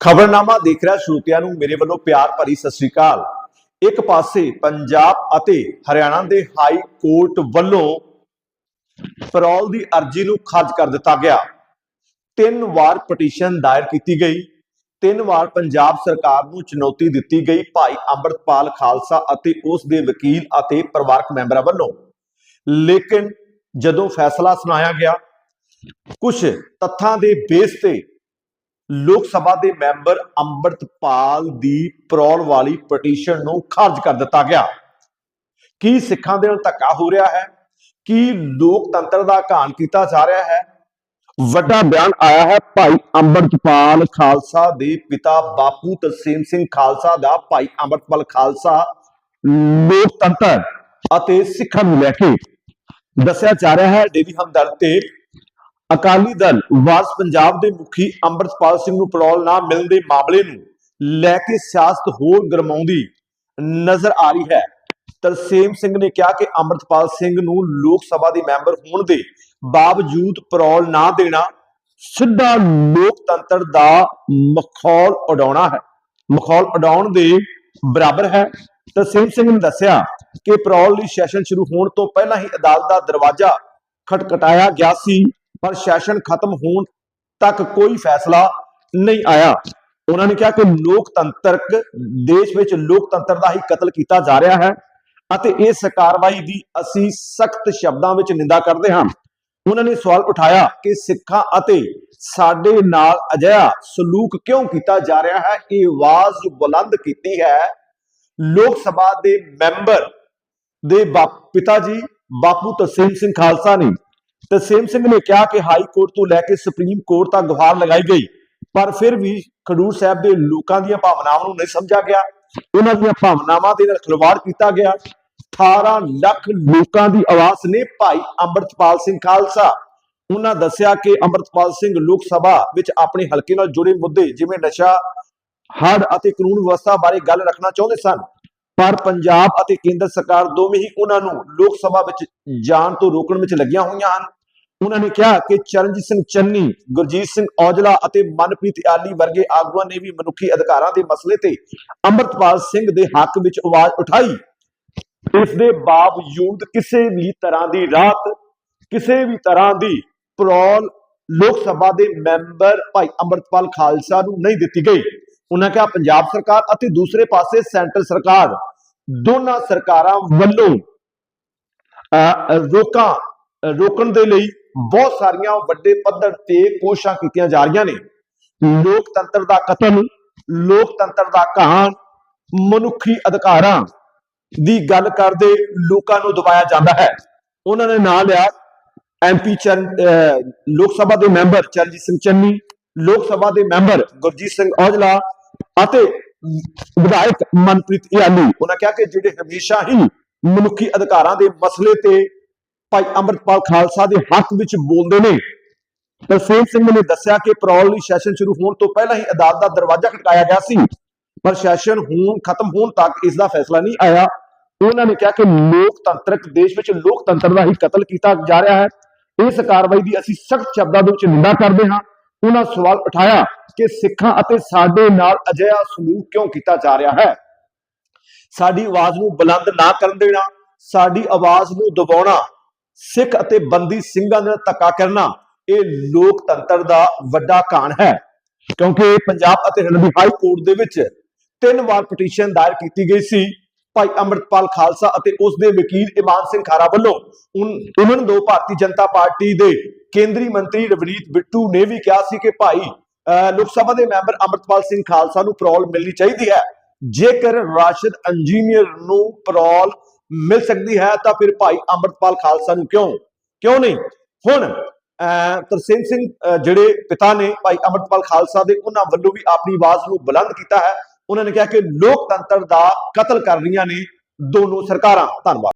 ਖਬਰਨਾਮਾ ਦੇਖ ਰਿਹਾ ਸਰੋਤਿਆਂ ਨੂੰ ਮੇਰੇ ਵੱਲੋਂ ਪਿਆਰ ਭਰੀ ਸਤਿ ਸ੍ਰੀ ਅਕਾਲ। ਇੱਕ ਪਾਸੇ ਪੰਜਾਬ ਅਤੇ ਹਰਿਆਣਾ ਦੇ ਹਾਈ ਕੋਰਟ ਵੱਲੋਂ ਪਰੌਲ ਦੀ ਅਰਜ਼ੀ ਨੂੰ ਖਾਰਜ ਕਰ ਦਿੱਤਾ ਗਿਆ। ਤਿੰਨ ਵਾਰ ਪਟੀਸ਼ਨ ਦਾਇਰ ਕੀਤੀ ਗਈ। ਤਿੰਨ ਵਾਰ ਪੰਜਾਬ ਸਰਕਾਰ ਨੂੰ ਚੁਣੌਤੀ ਦਿੱਤੀ ਗਈ ਭਾਈ ਅੰਮ੍ਰਿਤਪਾਲ ਖਾਲਸਾ ਅਤੇ ਉਸ ਦੇ ਵਕੀਲ ਅਤੇ ਪਰਿਵਾਰਕ ਮੈਂਬਰਾਂ ਵੱਲੋਂ। ਲੇਕਿਨ ਜਦੋਂ ਫੈਸਲਾ ਸੁਣਾਇਆ ਗਿਆ ਕੁਝ ਤੱਥਾਂ ਦੇ ਬੇਸ ਤੇ ਲੋਕ ਸਭਾ ਦੇ ਮੈਂਬਰ ਅੰਮ੍ਰਿਤਪਾਲ ਦੀ ਪਰੌਲ ਵਾਲੀ ਪਟੀਸ਼ਨ ਨੂੰ ਖਾਰਜ ਕਰ ਦਿੱਤਾ ਗਿਆ। ਕੀ ਸਿੱਖਾਂ ਦੇ ਨਾਲ ਧੱਕਾ ਹੋ ਰਿਹਾ ਹੈ? ਕੀ ਲੋਕਤੰਤਰ ਦਾ ਘਾਣ ਕੀਤਾ ਜਾ ਰਿਹਾ ਹੈ? ਵੱਡਾ ਬਿਆਨ ਆਇਆ ਹੈ ਭਾਈ ਅੰਮ੍ਰਿਤਪਾਲ ਖਾਲਸਾ ਦੇ ਪਿਤਾ ਬਾਪੂ ਤਸੀਮ ਸਿੰਘ ਖਾਲਸਾ ਦਾ, ਭਾਈ ਅੰਮ੍ਰਿਤਪਾਲ ਖਾਲਸਾ ਲੋਕਤੰਤਰ ਅਤੇ ਸਿੱਖਾਂ ਨੂੰ ਲੈ ਕੇ ਦੱਸਿਆ ਜਾ ਰਿਹਾ ਹੈ। ਡੇਲੀ ਹਮਦਰਦ ਤੇ ਅਕਾਲੀ ਦਲ ਵਾਸ ਪੰਜਾਬ ਦੇ ਮੁਖੀ ਅੰਮ੍ਰਿਤਪਾਲ ਸਿੰਘ ਨੂੰ ਪਰੌਲ ਨਾ ਮਿਲਣ ਦੇ ਮਾਮਲੇ ਨੂੰ ਲੈ ਕੇ ਸਿਆਸਤ ਹੋਰ ਗਰਮਾਉਂਦੀ ਨਜ਼ਰ ਆ ਰਹੀ ਹੈ। ਤਰਸੇਮ ਸਿੰਘ ਨੇ ਕਿਹਾ ਕਿ ਅੰਮ੍ਰਿਤਪਾਲ ਸਿੰਘ ਨੂੰ ਲੋਕ ਸਭਾ ਦੇ ਮੈਂਬਰ ਹੋਣ ਦੇ ਬਾਵਜੂਦ ਪਰੌਲ ਨਾ ਦੇਣਾ ਸਿੱਧਾ ਲੋਕਤੰਤਰ ਦਾ ਮਖੌਲ ਉਡਾਉਣਾ ਹੈ। ਮਖੌਲ ਉਡਾਉਣ ਦੇ ਬਰਾਬਰ ਹੈ। ਤਰਸੇਮ ਸਿੰਘ ਨੇ ਦੱਸਿਆ ਕਿ ਪਰੌਲ ਲਈ ਸੈਸ਼ਨ ਸ਼ੁਰੂ ਹੋਣ ਤੋਂ ਪਹਿਲਾਂ ਹੀ ਅਦਾਲਤ ਦਾ ਦਰਵਾਜ਼ਾ ਖਟਖਟਾਇਆ ਗਿਆ ਸੀ। ਪਰ ਸੈਸ਼ਨ ਖਤਮ ਹੋਣ ਤੱਕ ਕੋਈ ਫੈਸਲਾ ਨਹੀਂ ਆਇਆ। ਉਹਨਾਂ ਨੇ ਕਿਹਾ ਕਿ ਲੋਕਤੰਤਰਕ ਦੇਸ਼ ਵਿੱਚ ਲੋਕਤੰਤਰ ਦਾ ਹੀ ਕਤਲ ਕੀਤਾ ਜਾ ਰਿਹਾ ਹੈ ਅਤੇ ਇਸ ਕਾਰਵਾਈ ਦੀ ਅਸੀਂ ਸਖਤ ਸ਼ਬਦਾਂ ਵਿੱਚ ਨਿੰਦਾ ਕਰਦੇ ਹਾਂ। ਉਹਨਾਂ ਨੇ ਸਵਾਲ ਉਠਾਇਆ ਕਿ ਸਿੱਖਾਂ ਅਤੇ ਸਾਡੇ ਨਾਲ ਅਜਿਹਾ ਸਲੂਕ ਕਿਉਂ ਕੀਤਾ ਜਾ ਰਿਹਾ ਹੈ? ਇਹ ਆਵਾਜ਼ ਬੁਲੰਦ ਕੀਤੀ ਹੈ। ਲੋਕ ਸਭਾ ਦੇ ਮੈਂਬਰ ਦੇ ਬਾਪ, ਪਿਤਾ ਜੀ, ਬਾਪੂ ਤਸੀਮ ਸਿੰਘ ਖਾਲਸਾ ਨੇ ਤਸੀਮ ਸਿੰਘ ਨੇ ਕਿਹਾ ਕਿ ਹਾਈ ਕੋਰਟ ਤੋਂ ਲੈ ਕੇ ਸੁਪਰੀਮ ਕੋਰਟ ਤੱਕ ਗੁਹਾਰ ਲਗਾਈ ਗਈ। ਪਰ ਫਿਰ ਵੀ ਖਡੂਰ ਸਾਹਿਬ ਦੇ ਲੋਕਾਂ ਦੀਆਂ ਭਾਵਨਾਵਾਂ ਨੂੰ ਨਹੀਂ ਸਮਝਿਆ ਗਿਆ। ਉਹਨਾਂ ਦੀਆਂ ਭਾਵਨਾਵਾਂ ਦੇ ਨਾਲ ਖਿਲਵਾੜ ਕੀਤਾ ਗਿਆ। 18 ਲੱਖ ਲੋਕਾਂ ਦੀ ਆਵਾਜ਼ ਨੇ ਭਾਈ ਅੰਮ੍ਰਿਤਪਾਲ ਸਿੰਘ ਖਾਲਸਾ। ਉਹਨਾਂ ਦੱਸਿਆ ਕਿ ਅੰਮ੍ਰਿਤਪਾਲ ਸਿੰਘ ਲੋਕ ਸਭਾ ਵਿੱਚ ਆਪਣੇ ਹਲਕੇ ਨਾਲ ਜੁੜੇ ਮੁੱਦੇ ਜਿਵੇਂ ਨਸ਼ਾ, ਹੜ੍ਹ ਅਤੇ ਕਾਨੂੰਨ ਵਿਵਸਥਾ ਬਾਰੇ ਗੱਲ ਰੱਖਣਾ ਚਾਹੁੰਦੇ ਸਨ। ਪਰ ਪੰਜਾਬ ਅਤੇ ਕੇਂਦਰ ਸਰਕਾਰ ਦੋਵੇਂ ਹੀ ਉਹਨਾਂ ਨੂੰ ਲੋਕ ਸਭਾ ਵਿੱਚ ਜਾਣ ਤੋਂ ਰੋਕਣ ਵਿੱਚ ਲੱਗੀਆਂ ਹੋਈਆਂ ਹਨ। ਉਹਨਾਂ ਨੇ ਕਿਹਾ ਕਿ ਚਰਨਜੀਤ ਸਿੰਘ ਚੰਨੀ ਗੁਰਜੀਤ ਸਿੰਘ ਔਜਲਾ ਅਤੇ ਮਨਪ੍ਰੀਤ ਆਲੀ ਵਰਗੇ ਆਗੂਆਂ ਨੇ ਵੀ ਮਨੁੱਖੀ ਅਧਿਕਾਰਾਂ ਦੇ ਮਸਲੇ ਤੇ ਅੰਮ੍ਰਿਤਪਾਲ ਸਿੰਘ ਦੇ ਹੱਕ ਵਿੱਚ ਆਵਾਜ਼ ਉਠਾਈ। ਇਸ ਦੇ ਬਾਵਜੂਦ ਕਿਸੇ ਵੀ ਤਰ੍ਹਾਂ ਦੀ ਰਾਤ ਕਿਸੇ ਵੀ ਤਰ੍ਹਾਂ ਦੀ ਪ੍ਰੋਲ ਲੋਕ ਸਭਾ ਦੇ ਮੈਂਬਰ ਭਾਈ ਅੰਮ੍ਰਿਤਪਾਲ ਖਾਲਸਾ ਨੂੰ ਨਹੀਂ ਦਿੱਤੀ ਗਈ। ਉਹਨਾਂ ਕਿਹਾ ਪੰਜਾਬ ਸਰਕਾਰ ਅਤੇ ਦੂਸਰੇ ਪਾਸੇ ਸੈਂਟਰ ਸਰਕਾਰ ਦੋਨਾਂ ਸਰਕਾਰਾਂ ਵੱਲੋਂ ਅਹ, ਰੋਕਾਂ ਰੋਕਣ ਦੇ ਲਈ ਬਹੁਤ ਸਾਰੀਆਂ ਵੱਡੇ ਪੱਧਰ ਤੇ ਕੋਸ਼ਿਸ਼ਾਂ ਕੀਤੀਆਂ ਜਾ ਰਹੀਆਂ ਨੇ। ਲੋਕਤੰਤਰ ਦਾ ਕਤਲ, ਲੋਕਤੰਤਰ ਦਾ ਕਹਾਣ ਮਨੁੱਖੀ ਅਧਿਕਾਰਾਂ ਦੀ ਗੱਲ ਕਰਦੇ ਲੋਕਾਂ ਨੂੰ ਦਬਾਇਆ ਜਾਂਦਾ ਹੈ। ਉਹਨਾਂ ਨੇ ਨਾਂ ਲਿਆ ਐਮਪੀ ਚਰਨ ਲੋਕ ਸਭਾ ਦੇ ਮੈਂਬਰ ਚਰਨਜੀਤ ਸਿੰਘ ਚੰਨੀ, ਲੋਕ ਸਭਾ ਦੇ ਮੈਂਬਰ ਗੁਰਜੀਤ ਸਿੰਘ ਔਜਲਾ ਅਤੇ ਵਿਧਾਇਕ ਮਨਪ੍ਰੀਤ ਇਆਲੀ ਉਹਨਾਂ ਕਿਹਾ ਕਿ ਜਿਹੜੇ ਹਮੇਸ਼ਾ ਹੀ ਮਨੁੱਖੀ ਅਧਿਕਾਰਾਂ ਦੇ ਮਸਲੇ ਤੇ ਭਾਈ ਅੰਮ੍ਰਿਤਪਾਲ ਖਾਲਸਾ ਦੇ ਹੱਕ ਵਿੱਚ ਬੋਲਦੇ ਨੇ। ਤਰਸੇਮ ਸਿੰਘ ਨੇ ਦੱਸਿਆ ਕਿ ਪਰੌਲ ਲਈ ਸੈਸ਼ਨ ਸ਼ੁਰੂ ਹੋਣ ਤੋਂ ਪਹਿਲਾਂ ਹੀ ਅਦਾਲਤ ਦਾ ਦਰਵਾਜ਼ਾ ਖਟਕਾਇਆ ਗਿਆ ਸੀ। ਪਰ ਸੈਸ਼ਨ ਹੁਣ ਖਤਮ ਹੋਣ ਤੱਕ ਇਸ ਦਾ ਫੈਸਲਾ ਨਹੀਂ ਆਇਆ। ਉਹਨਾਂ ਨੇ ਕਿਹਾ ਕਿ ਲੋਕਤੰਤਰਕ ਦੇਸ਼ ਵਿੱਚ ਲੋਕਤੰਤਰ ਦਾ ਹੀ ਕਤਲ ਕੀਤਾ ਜਾ ਰਿਹਾ ਹੈ। ਇਸ ਕਾਰਵਾਈ ਦੀ ਅਸੀਂ ਸਖਤ ਸ਼ਬਦਾਂ ਦੇ ਵਿੱਚ ਨਿੰਦਾ ਕਰਦੇ ਹਾਂ। ਉਹਨਾਂ ਸਵਾਲ ਉਠਾਇਆ ਕਿ ਸਿੱਖਾਂ ਅਤੇ ਸਾਡੇ ਨਾਲ ਅਜਿਹਾ ਸਲੂਕ ਕਿਉਂ ਕੀਤਾ ਜਾ ਰਿਹਾ ਹੈ? ਸਾਡੀ ਆਵਾਜ਼ ਨੂੰ ਬੁਲੰਦ ਨਾ ਕਰਨ ਦੇਣਾ, ਸਾਡੀ ਆਵਾਜ਼ ਨੂੰ ਦਬਾਉਣਾ ਸਿੱਖ ਅਤੇ ਬੰਦੀ ਸਿੰਘਾਂ ਦੇ ਧੱਕਾ ਕਰਨਾ ਇਹ ਲੋਕਤੰਤਰ ਦਾ ਵੱਡਾ ਕਾਣ ਹੈ। ਕਿਉਂਕਿ ਪੰਜਾਬ ਅਤੇ ਹਰਿਆਣਾ ਹਾਈ ਕੋਰਟ ਦੇ ਵਿੱਚ ਤਿੰਨ ਵਾਰ ਪਟੀਸ਼ਨ ਦਾਇਰ ਕੀਤੀ ਗਈ ਸੀ। ਭਾਈ ਅੰਮ੍ਰਿਤਪਾਲ ਖਾਲਸਾ ਅਤੇ ਉਸ ਦੇ ਵਕੀਲ ਇਮਾਨ ਸਿੰਘ ਖਾਰਾ ਵੱਲੋਂ ਉਹਨਾਂ ਨੂੰ ਭਾਰਤੀ ਜਨਤਾ ਪਾਰਟੀ ਦੇ ਕੇਂਦਰੀ ਮੰਤਰੀ ਰਵਨੀਤ ਬਿੱਟੂ ਨੇ ਵੀ ਕਿਹਾ ਸੀ ਕਿ ਭਾਈ ਅਹ, ਲੋਕ ਸਭਾ ਦੇ ਮੈਂਬਰ ਅੰਮ੍ਰਿਤਪਾਲ ਸਿੰਘ ਖਾਲਸਾ ਨੂੰ ਪਰੌਲ ਮਿਲਣੀ ਚਾਹੀਦੀ ਹੈ। ਜੇਕਰ ਰਾਸ਼ਦ ਇੰਜੀਨੀਅਰ ਨੂੰ ਪਰੌਲ ਮਿਲ ਸਕਦੀ ਹੈ ਤਾਂ ਫਿਰ ਭਾਈ ਅੰਮ੍ਰਿਤਪਾਲ ਖਾਲਸਾ ਨੂੰ ਕਿਉਂ? ਕਿਉਂ ਨਹੀਂ? ਹੁਣ ਅਹ, ਤਰਸੇਮ ਸਿੰਘ ਜਿਹੜੇ ਪਿਤਾ ਨੇ ਭਾਈ ਅੰਮ੍ਰਿਤਪਾਲ ਖਾਲਸਾ ਦੇ ਉਹਨਾਂ ਵੱਲੋਂ ਵੀ ਆਪਣੀ ਆਵਾਜ਼ ਨੂੰ ਬੁਲੰਦ ਕੀਤਾ ਹੈ। ਉਹਨਾਂ ਨੇ ਕਿਹਾ ਕਿ ਲੋਕਤੰਤਰ ਦਾ ਕਤਲ ਕਰ ਰਹੀਆਂ ਨੇ ਦੋਨੋਂ ਸਰਕਾਰਾਂ। ਧੰਨਵਾਦ।